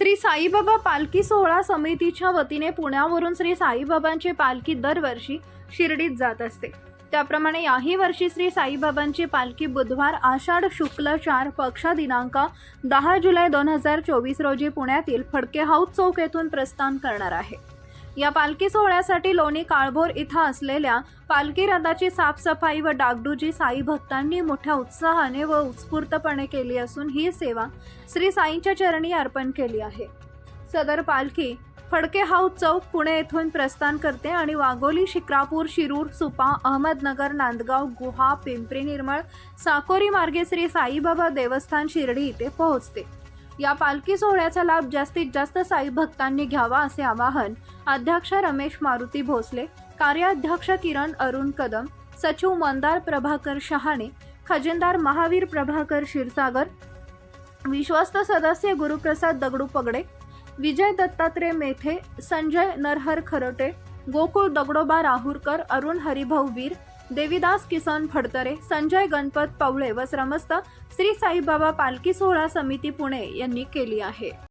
श्री साईबाबा पालखी सोहळा समितीच्या वतीने पुण्यावरून श्री साईबाबांची पालखी दरवर्षी शिर्डीत जात असते. त्याप्रमाणे याही वर्षी श्री साईबाबांची पालखी बुधवार आषाढ शुक्ल चार पक्ष दिनांक दहा जुलै दोन हजार चोवीस रोजी पुण्यातील फडके हाऊस चौक येथून प्रस्थान करणार आहे. या पालखी सोहळ्यासाठी लोणी काळभोर इथं असलेल्या पालखी रथाची साफसफाई व डागडुजी साई भक्तांनी मोठ्या उत्साहाने व उत्स्फूर्तपणे केली असून ही सेवा श्री साईंच्या चरणी अर्पण केली आहे. सदर पालखी फडके हाऊस चौक पुणे येथून प्रस्थान करते आणि वाघोली शिक्रापूर शिरूर सुपा अहमदनगर नांदगाव गुहा पिंपरी निर्मळ साकोरी मार्गे श्री साईबाबा देवस्थान शिर्डी इथे पोहोचते. या पालखी सोहळ्याचा लाभ जास्तीत जास्त साई भक्तांनी घ्यावा असे आवाहन अध्यक्ष रमेश मारुती भोसले कार्याध्यक्ष किरण अरुण कदम सचिव मंदार प्रभाकर शहाणे खजिनदार महावीर प्रभाकर क्षीरसागर विश्वस्त सदस्य गुरुप्रसाद दगडू पगडे विजय दत्तात्रय मेथे संजय नरहर खरटे गोकुळ दगडोबा राहुरकर अरुण हरिभाऊ वीर देवीदास किसन फडतरे संजय गणपत पवळे व श्रमस्थ श्री साईबाबा पालखी सोहळा समिती पुणे यांनी केली आहे.